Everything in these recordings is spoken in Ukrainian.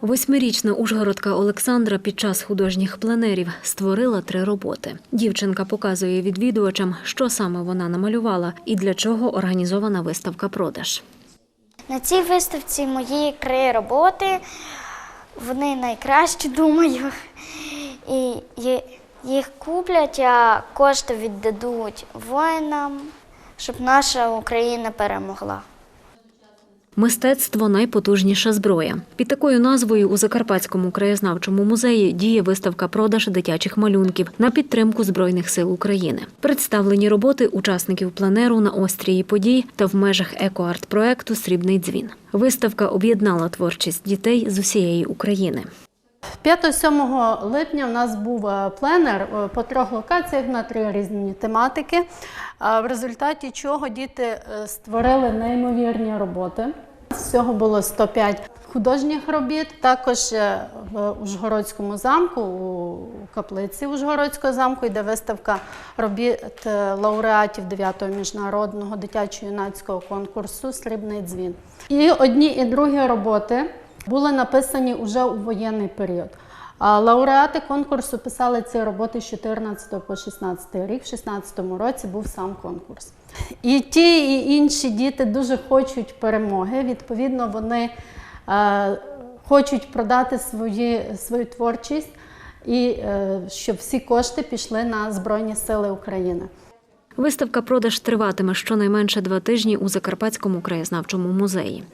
Восьмирічна ужгородка Олександра під час художніх пленерів створила три роботи. Дівчинка показує відвідувачам, що саме вона намалювала і для чого організована виставка продаж. На цій виставці мої три роботи. Вони найкращі, думаю. І їх куплять, а кошти віддадуть воїнам, щоб наша Україна перемогла. Мистецтво найпотужніша зброя. Під такою назвою у Закарпатському краєзнавчому музеї діє виставка продаж дитячих малюнків на підтримку Збройних сил України. Представлені роботи учасників пленеру на острії подій та в межах екоарт-проекту Срібний дзвін. Виставка об'єднала творчість дітей з усієї України. 5-7 липня у нас був е, пленер е, по трьох локаціях на три різні тематики, е, в результаті чого діти створили неймовірні роботи. Всього було 105 художніх робіт. Також в Ужгородському замку, у каплиці Ужгородського замку йде виставка робіт лауреатів 9-го міжнародного дитячо-юнацького конкурсу Срібний дзвін. І одні і другі роботи були написані вже у воєнний період. Лауреати конкурсу писали ці роботи з 14 по 16 рік. В 16 році був сам конкурс. І ті, і інші діти дуже хочуть перемоги. Відповідно, вони е, хочуть продати свої, свою творчість і е, щоб всі кошти пішли на Збройні Сили України. Виставка продаж триватиме щонайменше два тижні у Закарпатському краєзнавчому музеї.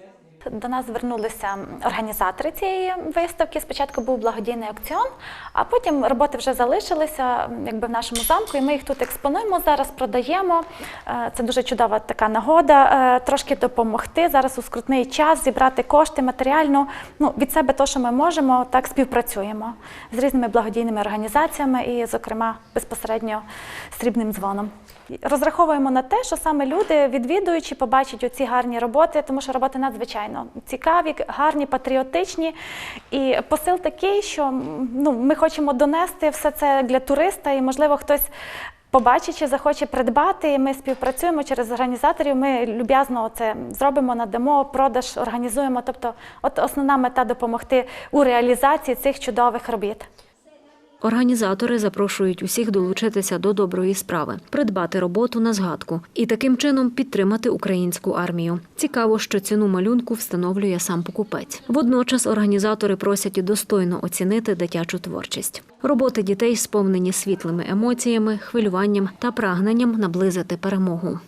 До нас звернулися організатори цієї виставки. Спочатку був благодійний аукціон, а потім роботи вже залишилися якби в нашому замку, і ми їх тут експонуємо зараз, продаємо. Е, Це дуже чудова така нагода е, трошки допомогти зараз у скрутний час, зібрати кошти матеріально. Ну від себе то, що ми можемо, так співпрацюємо з різними благодійними організаціями і, зокрема, безпосередньо срібним дзвоном. Розраховуємо на те, що саме люди, відвідуючи, побачать оці гарні роботи, тому що роботи надзвичайно цікаві, гарні, патріотичні. І посил такий, що ну, ми хочемо донести все це для туриста, і, можливо, хтось. Побачить чи захоче придбати, ми співпрацюємо через організаторів. Ми люб'язно це зробимо, надамо, продаж організуємо. Тобто, от основна мета допомогти у реалізації цих чудових робіт. Організатори запрошують усіх долучитися до доброї справи, придбати роботу на згадку і таким чином підтримати українську армію. Цікаво, що ціну малюнку встановлює сам покупець. Водночас організатори просять достойно оцінити дитячу творчість. Роботи дітей сповнені світлими емоціями, хвилюванням та прагненням наблизити перемогу.